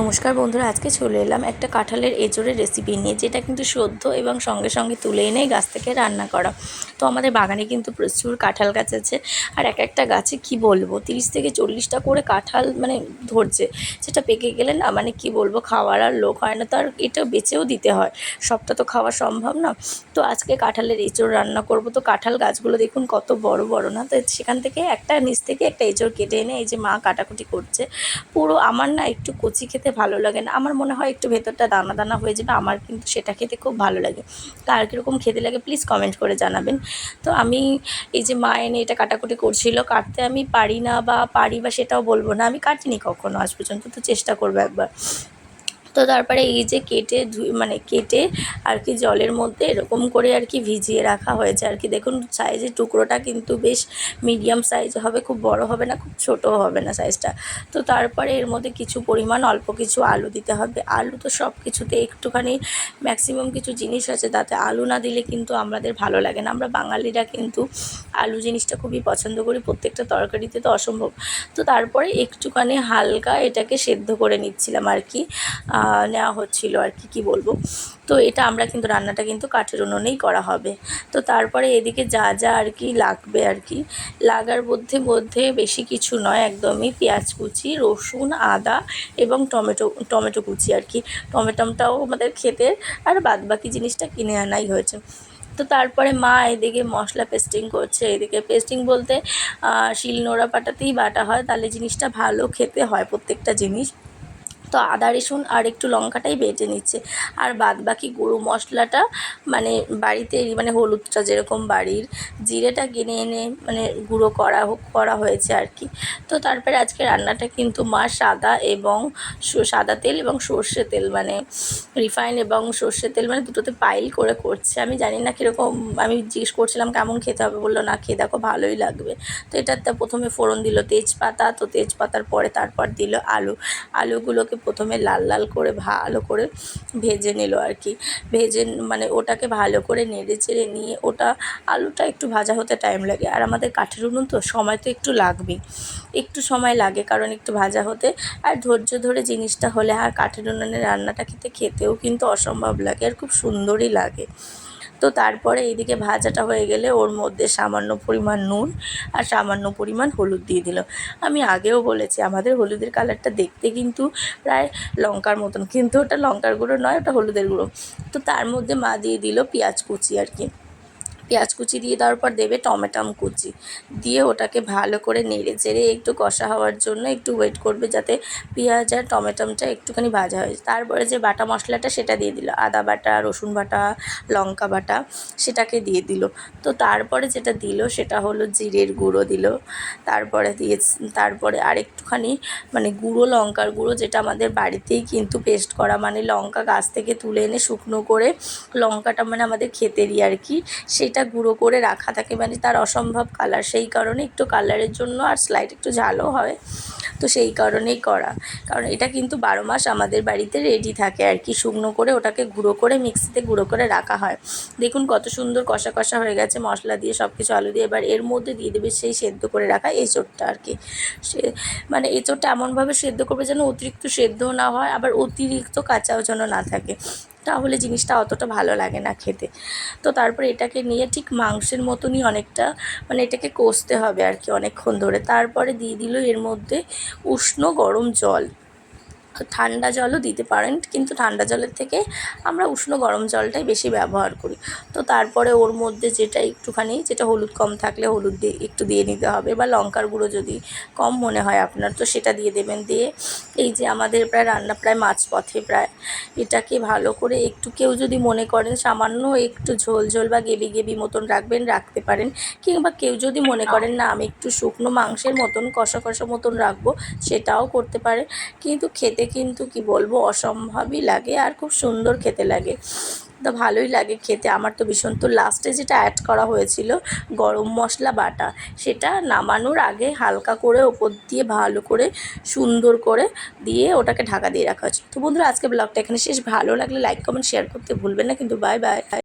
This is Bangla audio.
নমস্কার বন্ধুরা, আজকে চলে এলাম একটা কাঁঠালের এঁচোড়ের রেসিপি নিয়ে, যেটা কিন্তু সদ্য এবং সঙ্গে সঙ্গে তুলে এনে গাছ থেকে রান্না করা। তো আমাদের বাগানে কিন্তু প্রচুর কাঁঠাল গাছ আছে, আর এক একটা গাছে কি বলব, তিরিশ থেকে চল্লিশটা করে কাঁঠাল মানে ধরছে, সেটা পেকে গেলে না মানে কি বলব, খাওয়ার আর লোক হয় না, তো আর এটা বেচেও দিতে হয়, সবটা তো খাওয়া সম্ভব না। তো আজকে কাঁঠালের এঁচোড় রান্না করব, তো কাঁঠাল গাছগুলো দেখুন কত বড় বড় না, তো সেখান থেকে একটা নিচ থেকে একটা এঁচোড় কেটে এনে, এই যে মা কাটাকুটি করছে, পুরো আমার না একটু কচি খেতে ভালো লাগে না। আমার মনে হয় একটু ভেতরটা দানা দানা হয়ে যাবে, আমার কিন্তু সেটা খেতে খুব ভালো লাগে। কার কীরকম খেতে লাগে প্লিজ কমেন্ট করে জানাবেন। তো আমি এই যে মা এনে এটা কাটাকুটি করছিল, কাটতে আমি পারি না বা পারি বা সেটাও বলব না। আমি কাটিনি কখনো আজ পর্যন্ত, তো চেষ্টা করব একবার। তো তারপরে এই যে কেটে মানে কেটে আর কি জলের মধ্যে এরকম করে আর কি ভিজিয়ে রাখা হয়েছে আর কি। দেখুন সাইজের টুকরোটা কিন্তু বেশ মিডিয়াম সাইজ হবে, খুব বড় হবে না, খুব ছোটও হবে না সাইজটা তো তারপরে এর মধ্যে কিছু পরিমাণ অল্প কিছু আলু দিতে হবে। আলু তো সব কিছুতে একটুখানি ম্যাক্সিমাম কিছু জিনিস আছে, তাতে আলু না দিলে কিন্তু আমাদের ভালো লাগে না। আমরা বাঙালিরা কিন্তু আলু জিনিসটা খুবই পছন্দ করি, প্রত্যেকটা তরকারিতে তো অসম্ভব। তো তারপরে একটুখানি হালকা এটাকে সেদ্ধ করে নিচ্ছিলাম আর কি। নেওয়া হচ্ছিল আর কি, কী বলব? তো এটা আমরা কিন্তু রান্নাটা কিন্তু কাঠের উনুনেই করা হবে। তো তারপরে এদিকে যা যা আর কি লাগবে আর কি, লাগার মধ্যে মধ্যে বেশি কিছু নয়, একদমই পেঁয়াজ কুচি, রসুন, আদা এবং টমেটো টমেটো কুচি আর কি। টমেটোটাও আমাদের খেতে আর বাদ বাকি জিনিসটা কিনে আনাই হয়েছে। তো তারপরে মা এদিকে মশলা পেস্টিং করছে। এদিকে পেস্টিং বলতে শিল নোড়া পাটাতেই বাটা হয়, তাহলে জিনিসটা ভালো খেতে হয় প্রত্যেকটা জিনিস। তো আদা, রসুন আর একটু লঙ্কাটাই বেটে নিচ্ছে। আর বাদ বাকি গুঁড়ো মশলাটা মানে বাড়িতে মানে হলুদটা যেরকম বাড়ির, জিরেটা কিনে এনে মানে গুঁড়ো করা করা হয়েছে আর কি। তো তারপরে আজকে রান্নাটা কিন্তু মা সাদা এবং সাদা তেল এবং সর্ষে তেল মানে রিফাইন এবং সর্ষে তেল মানে দুটোতে পাইল করে করছে। আমি জানি না কীরকম, আমি জিজ্ঞেস করছিলাম কেমন খেতে হবে, বলল না খেয়ে দেখো ভালোই লাগবে। তো এটাতে প্রথমে ফোড়ন দিল তেজপাতা, তো তেজপাতার পরে তারপর দিল আলু। আলুগুলোকে প্রথমে লাল লাল করে ভালো করে ভেজে নিল আর কি। ভেজে মানে ওটাকে ভালো করে নেড়ে চেড়ে নিয়ে ওটা আলুটা একটু ভাজা হতে টাইম লাগে। আর আমাদের কাঠের উনুন তো সময় তো একটু লাগবেই। একটু সময় লাগে কারণ একটু ভাজা হতে। আর ধৈর্য ধরে জিনিসটা হলে আর কাঠের উনুনে রান্নাটা খেতে, খেতেও কিন্তু অসম্ভব লাগে আর খুব সুন্দরই লাগে। তো তারপরে এইদিকে ভাজাটা হয়ে গেলে ওর মধ্যে সামান্য পরিমাণ নুন আর সামান্য পরিমাণ হলুদ দিয়ে দিল। আমি আগেও বলেছি, আমাদের হলুদের কালারটা দেখতে কিন্তু প্রায় লঙ্কার মতন, কিন্তু ওটা লঙ্কার গুঁড়ো নয়, ওটা হলুদের গুঁড়ো। তো তার মধ্যে মা দিয়ে দিল পেঁয়াজ কুচি আর কি। পেঁয়াজ কুচি দিয়ে দেওয়ার পর দেবে টমেটাম কুচি। দিয়ে ওটাকে ভালো করে নেড়ে চেড়ে একটু কষা হওয়ার জন্য একটু ওয়েট করবে যাতে পেঁয়াজ আর টমেটামটা একটুখানি ভাজা হয়ে তারপরে যে বাটা মশলাটা সেটা দিয়ে দিল। আদা বাটা, রসুন বাটা, লঙ্কা বাটা সেটাকে দিয়ে দিল। তো তারপরে যেটা দিল সেটা হলো জিরের গুঁড়ো দিল। তারপরে দিয়ে তারপরে আরেকটুখানি মানে গুঁড়ো লঙ্কার গুঁড়ো যেটা আমাদের বাড়িতেই কিন্তু পেস্ট করা মানে লঙ্কা গাছ থেকে তুলে এনে শুকনো করে লঙ্কাটা মানে আমাদের খেতেরই আর কি। সেই এটা গুঁড়ো করে রাখা থাকে মানে তার অসম্ভব কালার। সেই কারণে একটু কালারের জন্য আর স্লাইড একটু ঝালও হয়। তো সেই কারণেই করা। কারণ এটা কিন্তু বারো মাস আমাদের বাড়িতে রেডি থাকে আর কি, শুকনো করে ওটাকে গুঁড়ো করে মিক্সিতে গুঁড়ো করে রাখা হয়। দেখুন কত সুন্দর কষা কষা হয়ে গেছে, মশলা দিয়ে সব কিছু আলু দিয়ে। এবার এর মধ্যে দিয়ে দেবে সেই সেদ্ধ করে রাখা এঁচোড়টা আর কি। সে মানে এঁচোড়টা এমনভাবে সেদ্ধ করবে যেন অতিরিক্ত সেদ্ধও না হয়, আবার অতিরিক্ত কাঁচাও যেন না থাকে। তাহলে জিনিসটা অতটা ভালো লাগে না খেতে। তো তারপরে এটাকে নিয়ে ঠিক মাংসের মতনই অনেকটা মানে এটাকে কষতে হবে আর কি অনেকক্ষণ ধরে। তারপরে দিয়ে দিল এর মধ্যে উষ্ণ গরম জল। ঠান্ডা জলও দিতে পারেন, কিন্তু ঠান্ডা জলের থেকে আমরা উষ্ণ গরম জলটাই বেশি ব্যবহার করি। তো তারপরে ওর মধ্যে যেটা একটুখানি, যেটা হলুদ কম থাকলে হলুদ দিয়ে, একটু দিয়ে নিতে হবে, বা লঙ্কার গুঁড়ো যদি কম মনে হয় আপনার, তো সেটা দিয়ে দেবেন। দিয়ে এই যে আমাদের প্রায় রান্না প্রায় মাছ পথে প্রায়। এটাকে ভালো করে একটু কেউ যদি মনে করেন সামান্য একটু ঝোল ঝোল বা গেবি গেবি মতন রাখবেন, রাখতে পারেন। কিংবা কেউ যদি মনে করেন না, আমি একটু শুকনো মাংসের মতন, কষা কষা মতন রাখব, সেটাও করতে পারে। কিন্তু খেতে কিন্তু কি বলব, অসম্ভবই লাগে আর খুব সুন্দর খেতে লাগে। তো ভালোই লাগে খেতে। আমার তো ভীষণ, তো লাস্টে যেটা অ্যাড করা হয়েছিল গরম মশলা বাটা, সেটা নামানোর আগে হালকা করে ওপর দিয়ে ভালো করে সুন্দর করে দিয়ে ওটাকে ঢাকা দিয়ে রাখা হয়েছে তো বন্ধুরা আজকে ব্লগটা এখানে শেষ। ভালো লাগলে লাইক কমেন্ট শেয়ার করতে ভুলবেন না। কিন্তু বাই বাই